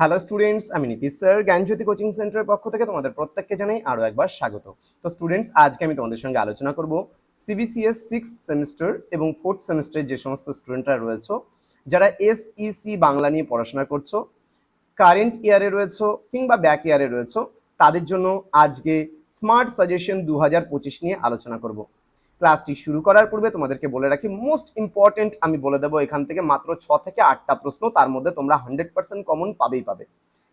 Hello students আমি Nitish sir জ্ঞানজ্যোতি coaching সেন্টারের পক্ষ থেকে তোমাদের প্রত্যেককে জানাই আরও একবার স্বাগত। তো স্টুডেন্টস আজকে আমি তোমাদের সঙ্গে আলোচনা করব সিবিসিএস সিক্স সেমিস্টার এবং ফোর্থ সেমিস্টারের যে সমস্ত স্টুডেন্টরা রয়েছে, যারা এসইসি বাংলা নিয়ে পড়াশোনা করছ কারেন্ট ইয়ারে রয়েছে কিংবা ব্যাক ইয়ারে রয়েছে, তাদের জন্য আজকে স্মার্ট সাজেশন দু হাজার পঁচিশ নিয়ে আলোচনা করব। ক্লাসটি শুরু করার পূর্বে তোমাদেরকে বলে রাখি মোস্ট ইম্পর্টেন্ট আমি বলে দেবো এখান থেকে মাত্র ছ থেকে আটটা প্রশ্ন, তার মধ্যে তোমরা হান্ড্রেড পার্সেন্ট কমন পাবেই পাবে।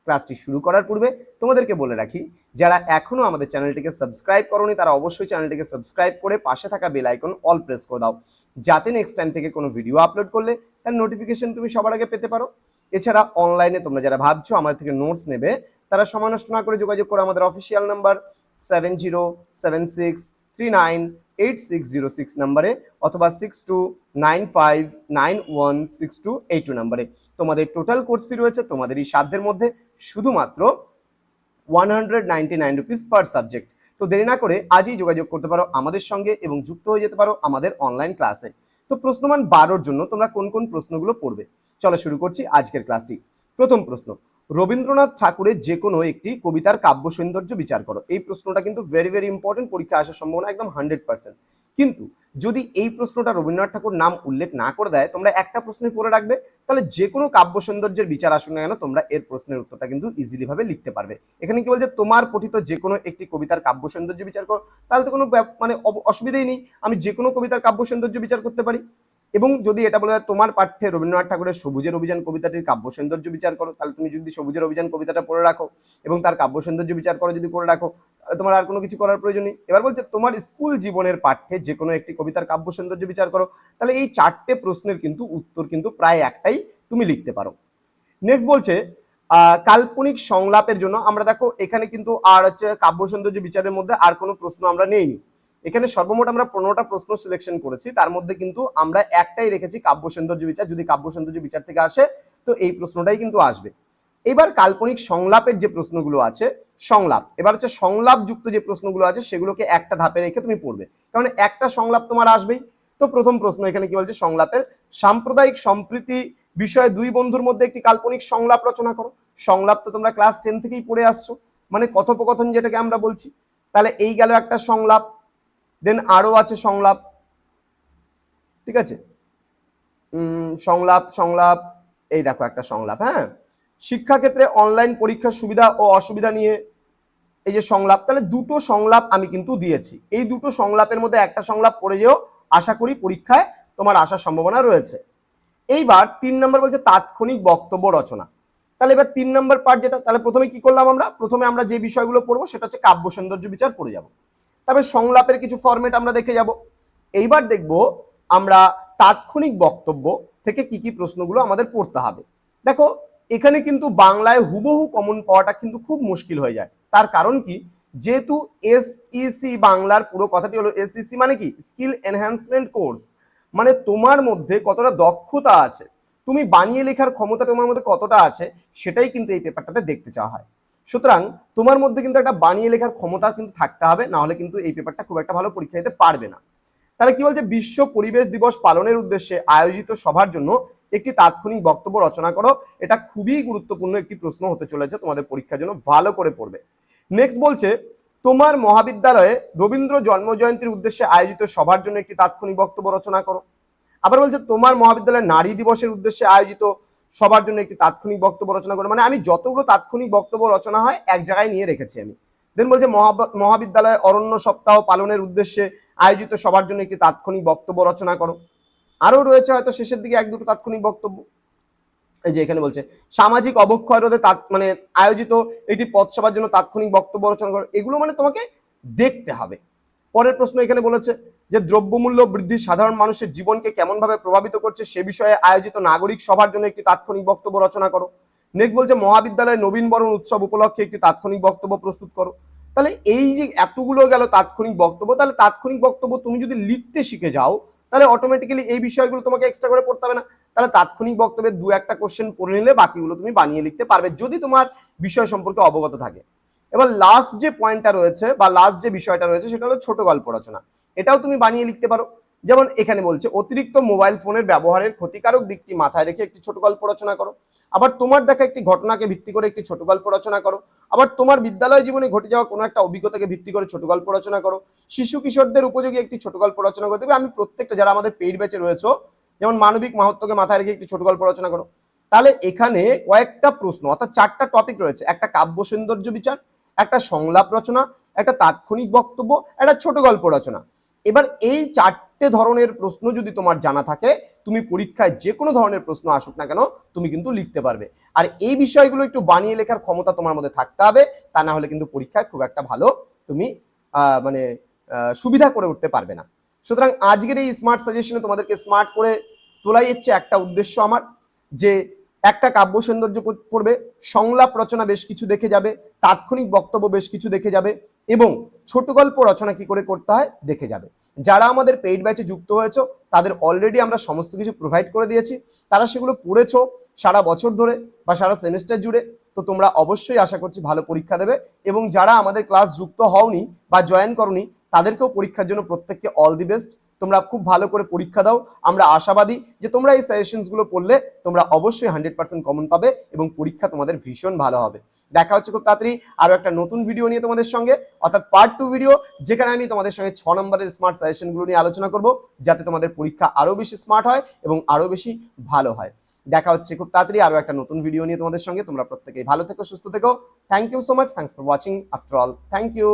ক্লাসটি শুরু করার পূর্বে তোমাদেরকে বলে রাখি, যারা এখনও আমাদের চ্যানেলটিকে সাবস্ক্রাইব করনি, তারা অবশ্যই চ্যানেলটিকে সাবস্ক্রাইব করে পাশে থাকা বেল আইকন অল প্রেস করে দাও। যাতে নেক্সট টাইম থেকে কোনো ভিডিও আপলোড করলে তার নোটিফিকেশন তুমি সবার আগে পেতে পারো। এছাড়া অনলাইনে তোমরা যারা ভাবছ আমাদের থেকে নোটস নেবে, তারা সময় নষ্ট না করে যোগাযোগ করো আমাদের official number seven zero seven six three nine eight six zero six নাম্বারে অথবা six two nine five nine one six two eight two নাম্বারে তোমাদের টোটাল কোর্স ফি রয়েছে, তোমাদের এই সাধ্যের মধ্যে শুধুমাত্র one hundred ninety nine rupees per subject তো দেরি না করে আজই যোগাযোগ করতে পারো আমাদের সঙ্গে এবং যুক্ত হয়ে যেতে পারো আমাদের অনলাইন ক্লাসে তো প্রশ্নমান বারোর জন্য তোমরা কোন কোন প্রশ্নগুলো পড়বে? চলো শুরু করছি আজকের ক্লাসটি প্রথম প্রশ্ন রবীন্দ্রনাথ ঠাকুরের যে কোনো একটি কবিতার কাব্য সৌন্দর্য বিচার করো। এই প্রশ্নটা কিন্তু ভেরি ভেরি ইম্পর্টেন্ট পরীক্ষা আসার সম্ভাবনা একদম হান্ড্রেড পার্সেন্ট কিন্তু যদি এই প্রশ্নটা রবীন্দ্রনাথ ঠাকুর নাম উল্লেখ না করে দেয়, তোমরা একটা প্রশ্নই পড়ে রাখবে, তাহলে যে কোনো কাব্য সৌন্দর্যের বিচার আসুক না কেন, তোমরা এর প্রশ্নের উত্তরটা কিন্তু ইজিলি ভাবে লিখতে পারবে। এখানে কি বলছে? তোমার পঠিত যে কোনো একটি কবিতার কাব্য সৌন্দর্য বিচার করো। তাহলে তো কোনো মানে অসুবিধাই নেই। আমি যে কোনো কবিতার কাব্য সৌন্দর্য বিচার করতে পারি। এবং যদি এটা বলা হয় তোমার পাঠ্যে রবীন্দ্রনাথ ঠাকুরের সবুজের অভিযান কবিতাটির কাব্য সৌন্দর্য বিচার করো, তাহলে তুমি যদি সবুজের অভিযান কবিতাটা পড়ে রাখো এবং তার কাব্য সৌন্দর্য বিচার করো যদি পড়ে রাখো, তাহলে তোমার আর কোনো কিছু করার প্রয়োজন নেই। এবার বলছে তোমার স্কুল জীবনের পাঠ্যে যে কোনো একটি কবিতার কাব্য সৌন্দর্য বিচার করো, তাহলে এই চারটে প্রশ্নের কিন্তু উত্তর কিন্তু প্রায় একটাই তুমি লিখতে পারো। নেক্সট বলছে কাল্পনিক সংলাপের জন্য আমরা দেখো এখানে কিন্তু আর হচ্ছে কাব্য সৌন্দর্য বিচারের মধ্যে আর কোনো প্রশ্ন আমরা নেইনি। এখানে সর্বমোট আমরা পনেরোটা প্রশ্ন সিলেকশন করেছি। তার মধ্যে কিন্তু আমরা একটাই রেখেছি কাব্য সৌন্দর্য বিচার। যদি কাব্য সৌন্দর্য বিচার থেকে আসে, তো এই প্রশ্নটাই কিন্তু আসবে। এবার কাল্পনিক সংলাপের যে প্রশ্নগুলো আছে, সংলাপ। এবার হচ্ছে সংলাপ যুক্ত যে প্রশ্নগুলো আছে, সেগুলোকে একটা ধাপে রেখে তুমি পড়বে। কারণ একটা সংলাপ তোমার আসবেই। তো প্রথম প্রশ্ন এখানে কি বলছে? সংলাপের সাম্প্রদায়িক সম্প্রীতি বিষয়ে দুই বন্ধুর মধ্যে একটি কাল্পনিক সংলাপ রচনা করো। সংলাপ তো তোমরা ক্লাস টেন থেকেই পড়ে আসছো। মানে কথোপকথন যেটাকে আমরা বলছি। তাহলে এই গেল একটা সংলাপ। দেন আরও আছে সংলাপ। ঠিক আছে? সংলাপ সংলাপ, এই দেখো একটা সংলাপ হ্যাঁ? শিক্ষাক্ষেত্রে অনলাইন পরীক্ষার সুবিধা ও অসুবিধা নিয়ে এই যে সংলাপ, তাহলে দুটো সংলাপ আমি কিন্তু দিয়েছি। এই দুটো সংলাপের মধ্যে একটা সংলাপ পড়ে যেও, আশা করি পরীক্ষায় তোমার আসার সম্ভাবনা রয়েছে। এইবার তিন নম্বর বলছে তাৎক্ষণিক বক্তব্য রচনা। তাহলে এবার তিন নম্বর পার্ট যেটা, তাহলে প্রথমে কি করলাম আমরা? প্রথমে আমরা যে বিষয়গুলো পড়ব, সেটা হচ্ছে কাব্য সৌন্দর্য বিচার পড়ে যাব। তারপরে সংলাপের কিছু ফরম্যাট আমরা দেখে যাব। এইবার দেখব আমরা তাৎক্ষণিক বক্তব্য থেকে কি কি প্রশ্নগুলো আমাদের পড়তে হবে। দেখো, এখানে কিন্তু বাংলায় হুবহু কমন পাওয়াটা কিন্তু খুব মুশকিল হয়ে যায়। তার কারণ কি? যেহেতু এসইসি বাংলার পুরো কথাটি হলো এসইসি মানে কি? স্কিল এনহ্যান্সমেন্ট কোর্স মানে তোমার মধ্যে কতটা দক্ষতা আছে, তুমি বানিয়ে লেখার ক্ষমতা তোমার মধ্যে কতটা আছে, সেটাই কিন্তু এই পেপারটাতে দেখতে চাওয়া হয়। সুতরাং তোমার মধ্যে কিন্তু একটা বানিয়ে লেখার ক্ষমতা কিন্তু থাকতে হবে, না হলে কিন্তু এই পেপারটা খুব একটা ভালো পরীক্ষা দিতে পারবে না। তাহলে কি বলছে? বিশ্ব পরিবেশ দিবস পালনের উদ্দেশ্যে আয়োজিত সভার জন্য একটি তাৎক্ষণিক বক্তব্য রচনা করো। এটা খুবই গুরুত্বপূর্ণ একটি প্রশ্ন হতে চলেছে, তোমাদের পরীক্ষার জন্য ভালো করে পড়বে। নেক্সট বলছে, তোমার মহাবিদ্যালয়ে রবীন্দ্র জন্মজয়ন্তীর উদ্দেশ্যে আয়োজিত সভার জন্য একটি তাৎক্ষণিক বক্তব্য রচনা করো। আবার বলছে, তোমার মহাবিদ্যালয়ে নারী দিবসের উদ্দেশ্যে আয়োজিত সবার জন্য একটি তাৎক্ষণিক বক্তব্য রচনা করো। মানে আমি যতগুলো তাৎক্ষণিক বক্তব্য রচনা হয়, এক জায়গায় নিয়ে রেখেছি আমি। দেন বলছে, মহাব- মহাবিদ্যালয়ে অরণ্য সপ্তাহ পালনের উদ্দেশ্যে আয়োজিত সবার জন্য একটি তাৎক্ষণিক বক্তব্য রচনা করো। আরও রয়েছে হয়তো শেষের দিকে এক দুটো তাৎক্ষণিক বক্তব্য। এই যে এখানে বলছে, সামাজিক অবক্ষয় রোধে তাৎ- মানে আয়োজিত একটি পথসভার জন্য তাৎক্ষণিক বক্তব্য রচনা করো। এগুলো মানে তোমাকে দেখতে হবে। পরের প্রশ্ন এখানে বলেছে যে দ্রব্যমূল্য বৃদ্ধি সাধারণ মানুষের জীবনকে কেমনভাবে প্রভাবিত করছে সে বিষয়ে আয়োজিত নাগরিক সভার জন্য একটি তাৎক্ষণিক বক্তব্য রচনা করো। নেক্সট বলছে, মহাবিদ্যালয়ে নবীনবরণ উৎসব উপলক্ষে একটি তাৎক্ষণিক বক্তব্য প্রস্তুত করো। তাহলে এই যে এতগুলো গেল তাৎক্ষণিক বক্তব্য, তাহলে তাৎক্ষণিক বক্তব্য তুমি যদি লিখতে শিখে যাও, তাহলে অটোমেটিক্যালি এই বিষয়গুলো তোমাকে এক্সট্রা করে পড়তে হবে না। তাহলে তাৎক্ষণিক বক্তব্যের দু একটা কোশ্চেন পড়ে নিলে বাকিগুলো তুমি বানিয়ে লিখতে পারবে যদি তোমার বিষয় সম্পর্কে অবগত থাকে। এবার লাস্ট যে পয়েন্টটা রয়েছে বা লাস্ট যে বিষয়টা রয়েছে, সেটা হলো ছোট গল্প রচনা। এটাও তুমি বানিয়ে লিখতে পারো। যেমন এখানে বলছে, অতিরিক্ত মোবাইল ফোনের ব্যবহারের ক্ষতিকারক দিকটি মাথায় রেখে একটি ছোট গল্প রচনা করো। আবার তোমার দেখা একটি ঘটনাকে ভিত্তি করে একটি ছোট গল্প রচনা করো। আবার তোমার বিদ্যালয় জীবনে ঘটে যাওয়া কোনো একটা অভিজ্ঞতাকে ভিত্তি করে ছোট গল্প রচনা করো। শিশু কিশোরদের উপযোগী একটি ছোট গল্প রচনা করতে হবে আমি প্রত্যেকটা যারা আমাদের পেইড ব্যাচে রয়েছে, যেমন মানবিক মাহাত্মকে মাথায় রেখে একটি ছোট গল্প রচনা করো। তাহলে এখানে কয়েকটা প্রশ্ন, অর্থাৎ চারটা টপিক রয়েছে। একটা কাব্য সৌন্দর্য বিচার একটা সংলাপ রচনা, একটা তাৎক্ষণিক বক্তব্য, একটা ছোট গল্প রচনা। এবার এই চারটে ধরনের প্রশ্ন যদি তোমার জানা থাকে, তুমি পরীক্ষায় যে কোনো ধরনের প্রশ্ন আসুক না কেন, তুমি কিন্তু লিখতে পারবে। আর এই বিষয়গুলো একটু বানিয়ে লেখার ক্ষমতা তোমার মধ্যে থাকতে হবে, তা না হলে কিন্তু পরীক্ষায় খুব একটা ভালো তুমি মানে সুবিধা করে উঠতে পারবে না। সুতরাং আজকের এই স্মার্ট সাজেশনে তোমাদেরকে স্মার্ট করে তোলাই হচ্ছে একটা উদ্দেশ্য আমার, যে একটা কাব্য সৌন্দর্য পড়বে, সংলাপ রচনা বেশ কিছু দেখে যাবে, তাৎক্ষণিক বক্তব্য বেশ কিছু দেখে যাবে এবং ছোট গল্প রচনা কি করে করতে হয় দেখে যাবে। যারা আমাদের পেইড ব্যাচে যুক্ত হয়েছে, তাদের অলরেডি আমরা সমস্ত কিছু প্রোভাইড করে দিয়েছি। তারা সেগুলো পড়েছ সারা বছর ধরে বা সারা সেমিস্টার জুড়ে, তো তোমরা অবশ্যই আশা করছি ভালো পরীক্ষা দেবে এবং যারা আমাদের ক্লাস যুক্ত হওনি বা জয়েন করনি, তাদেরকেও পরীক্ষার জন্য প্রত্যেককে অল দি বেস্ট তোমরা খুব ভালো করে পরীক্ষা দাও। আমরা আশাবাদী যে তোমরা এই সাজেশনসগুলো পড়লে তোমরা অবশ্যই হান্ড্রেড পার্সেন্ট কমন পাবে এবং পরীক্ষা তোমাদের ভীষণ ভালো হবে। দেখা হচ্ছে খুব তাড়াতাড়ি আরও একটা নতুন ভিডিও নিয়ে তোমাদের সঙ্গে। অর্থাৎ পার্ট টু ভিডিও যেখানে আমি তোমাদের সঙ্গে ছ নম্বরের স্মার্ট সাজেশনগুলো নিয়ে আলোচনা করব, যাতে তোমাদের পরীক্ষা আরও বেশি স্মার্ট হয় এবং আরও বেশি ভালো হয়। দেখা হচ্ছে খুব তাড়াতাড়ি আরও একটা নতুন ভিডিও নিয়ে তোমাদের সঙ্গে। তোমরা প্রত্যেকেই ভালো থেকো, সুস্থ থেকো। Thank you so much thanks for watching after all thank you